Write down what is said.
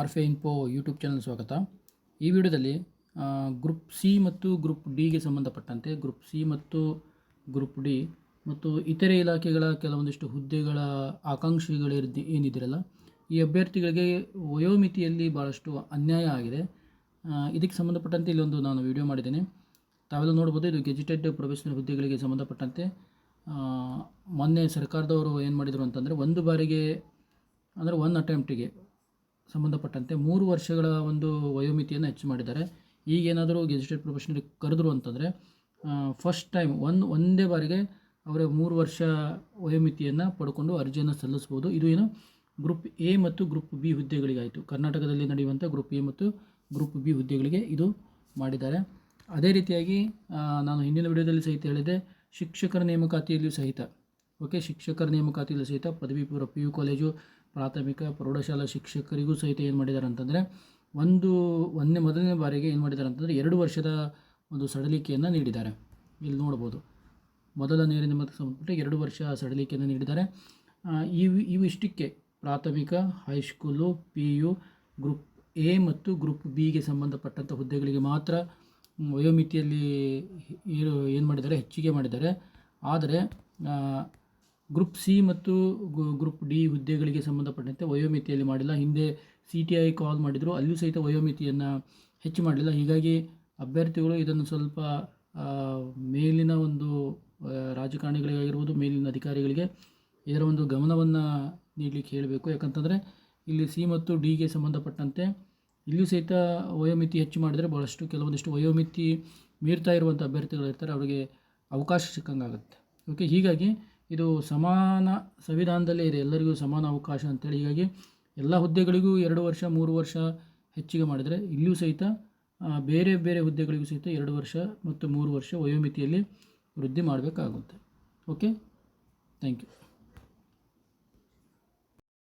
ಆರ್ಫೆ info YouTube channel ಸ್ವಾಗತ. ಈ ವಿಡಿಯೋದಲ್ಲಿ ಗ್ರೂಪ್ ಸಿ ಮತ್ತು ಗ್ರೂಪ್ ಡಿಗೆ ಸಂಬಂಧಪಟ್ಟಂತೆ ಗ್ರೂಪ್ ಸಿ ಮತ್ತು ಗ್ರೂಪ್ ಡಿ ಮತ್ತು ಇತರೆ ಇಲಾಖೆಗಳ ಕೆಲವೊಂದಿಷ್ಟು ಹುದ್ದೆಗಳ ಆಕಾಂಕ್ಷಿಗಳು ಏನಿದಿರಲ್ಲ, ಈ ಅಭ್ಯರ್ಥಿಗಳಿಗೆ ವಯೋಮಿತಿಯಲ್ಲಿ ಭಾಳಷ್ಟು ಅನ್ಯಾಯ ಆಗಿದೆ. ಇದಕ್ಕೆ ಸಂಬಂಧಪಟ್ಟಂತೆ ಇಲ್ಲೊಂದು ನಾನು ವಿಡಿಯೋ ಮಾಡಿದ್ದೇನೆ. ತಾವೆಲ್ಲ ನೋಡ್ಬೋದು, ಇದು ಗೆಜಿಟೆಡ್ ಪ್ರೊಫೆಷನಲ್ ಹುದ್ದೆಗಳಿಗೆ ಸಂಬಂಧಪಟ್ಟಂತೆ. ಮೊನ್ನೆ ಸರ್ಕಾರದವರು ಏನು ಮಾಡಿದರು ಅಂತಂದರೆ, ಒಂದು ಬಾರಿಗೆ, ಅಂದರೆ ಒನ್ ಅಟೆಂಪ್ಟಿಗೆ ಸಂಬಂಧಪಟ್ಟಂತೆ ಮೂರು ವರ್ಷಗಳ ಒಂದು ವಯೋಮಿತಿಯನ್ನು ಹೆಚ್ಚು ಮಾಡಿದ್ದಾರೆ. ಈಗೇನಾದರೂ ಗೆಜಿಟೆಡ್ ಪ್ರೊಫೆಷನಲ್ ಕರೆದ್ರು ಅಂತಂದರೆ ಫಸ್ಟ್ ಟೈಮ್ ಒಂದು, ಒಂದೇ ಬಾರಿಗೆ ಅವರ ಮೂರು ವರ್ಷ ವಯೋಮಿತಿಯನ್ನು ಪಡ್ಕೊಂಡು ಅರ್ಜಿಯನ್ನು ಸಲ್ಲಿಸ್ಬೋದು. ಇದು ಏನು? ಗ್ರೂಪ್ ಎ ಮತ್ತು ಗ್ರೂಪ್ ಬಿ ಹುದ್ದೆಗಳಿಗಾಯಿತು. ಕರ್ನಾಟಕದಲ್ಲಿ ನಡೆಯುವಂಥ ಗ್ರೂಪ್ ಎ ಮತ್ತು ಗ್ರೂಪ್ ಬಿ ಹುದ್ದೆಗಳಿಗೆ ಇದು ಮಾಡಿದ್ದಾರೆ. ಅದೇ ರೀತಿಯಾಗಿ ನಾನು ಹಿಂದಿನ ವಿಡಿಯೋದಲ್ಲಿ ಸಹಿತ ಹೇಳಿದೆ ಶಿಕ್ಷಕರ ನೇಮಕಾತಿಯಲ್ಲಿಯೂ ಸಹಿತ, ಓಕೆ, ಶಿಕ್ಷಕರ ನೇಮಕಾತಿಯಲ್ಲಿ ಸಹಿತ ಪದವಿ ಪೂರ್ವ ಪಿ ಯು ಕಾಲೇಜು ಪ್ರಾಥಮಿಕ ಪ್ರೌಢಶಾಲಾ ಶಿಕ್ಷಕರಿಗೂ ಸಹಿತ ಏನು ಮಾಡಿದ್ದಾರೆ ಅಂತಂದರೆ, ಒಂದು, ಒಂದನೇ, ಮೊದಲನೇ ಬಾರಿಗೆ ಏನು ಮಾಡಿದ್ದಾರೆ ಅಂತಂದರೆ ಎರಡು ವರ್ಷದ ಒಂದು ಸಡಲಿಕೆಯನ್ನು ನೀಡಿದ್ದಾರೆ. ಇಲ್ಲಿ ನೋಡ್ಬೋದು. ಮೊದಲ ನೇರ ಸಂಬಂಧಪಟ್ಟ ಎರಡು ವರ್ಷ ಸಡಲಿಕೆಯನ್ನು ನೀಡಿದ್ದಾರೆ. ಇವು ಇವಿಷ್ಟಕ್ಕೆ ಪ್ರಾಥಮಿಕ, high school P U group A ಮತ್ತು ಗ್ರೂಪ್ ಬಿಗೆ ಸಂಬಂಧಪಟ್ಟಂಥ ಹುದ್ದೆಗಳಿಗೆ ಮಾತ್ರ ವಯೋಮಿತಿಯಲ್ಲಿ ಏನು ಮಾಡಿದ್ದಾರೆ? ಹೆಚ್ಚಿಗೆ ಮಾಡಿದ್ದಾರೆ. ಆದರೆ ಗ್ರೂಪ್ ಸಿ ಮತ್ತು ಗ್ರೂಪ್ ಡಿ ಹುದ್ದೆಗಳಿಗೆ ಸಂಬಂಧಪಟ್ಟಂತೆ ವಯೋಮಿತಿಯಲ್ಲಿ ಮಾಡಿಲ್ಲ. ಹಿಂದೆ ಸಿ ಟಿ ಐ ಕಾಲ್ ಮಾಡಿದರು. ಅಲ್ಲಿಯೂ ಸಹಿತ ವಯೋಮಿತಿಯನ್ನು ಹೆಚ್ಚು ಮಾಡಲಿಲ್ಲ ಹೀಗಾಗಿ ಅಭ್ಯರ್ಥಿಗಳು ಇದನ್ನು ಸ್ವಲ್ಪ ಮೇಲಿನ ಒಂದು ರಾಜಕಾರಣಿಗಳಿಗಾಗಿರ್ಬೋದು, ಮೇಲಿನ ಅಧಿಕಾರಿಗಳಿಗೆ ಇದರ ಒಂದು ಗಮನವನ್ನು ನೀಡಲಿಕ್ಕೆ ಹೇಳಬೇಕು. ಯಾಕಂತಂದರೆ ಇಲ್ಲಿ ಸಿ ಮತ್ತು ಡಿಗೆ ಸಂಬಂಧಪಟ್ಟಂತೆ ಇಲ್ಲಿಯೂ ಸಹಿತ ವಯೋಮಿತಿ ಹೆಚ್ಚು ಮಾಡಿದರೆ ಭಾಳಷ್ಟು ಕೆಲವೊಂದಿಷ್ಟು ವಯೋಮಿತಿ ಮೀರ್ತಾ ಇರುವಂಥ ಅಭ್ಯರ್ಥಿಗಳಿರ್ತಾರೆ ಅವರಿಗೆ ಅವಕಾಶ ಸಿಕ್ಕಂಗಾಗುತ್ತೆ. ಓಕೆ ಹೀಗಾಗಿ ಇದು ಸಮಾನ ಸಂವಿಧಾನದಲ್ಲೇ ಇದೆ. ಎಲ್ಲರಿಗೂ ಸಮಾನ ಅವಕಾಶ ಅಂತೇಳಿ. ಹೀಗಾಗಿ ಎಲ್ಲ ಹುದ್ದೆಗಳಿಗೂ ಎರಡು ವರ್ಷ, ಮೂರು ವರ್ಷ ಹೆಚ್ಚಿಗೆ ಮಾಡಿದರೆ ಇಲ್ಲಿಯೂ ಸಹಿತ ಬೇರೆ ಬೇರೆ ಹುದ್ದೆಗಳಿಗೂ ಸಹಿತ ಎರಡು ವರ್ಷ ಮತ್ತು ಮೂರು ವರ್ಷ ವಯೋಮಿತಿಯಲ್ಲಿ ವೃದ್ಧಿ ಮಾಡಬೇಕಾಗುತ್ತೆ. Okay thank you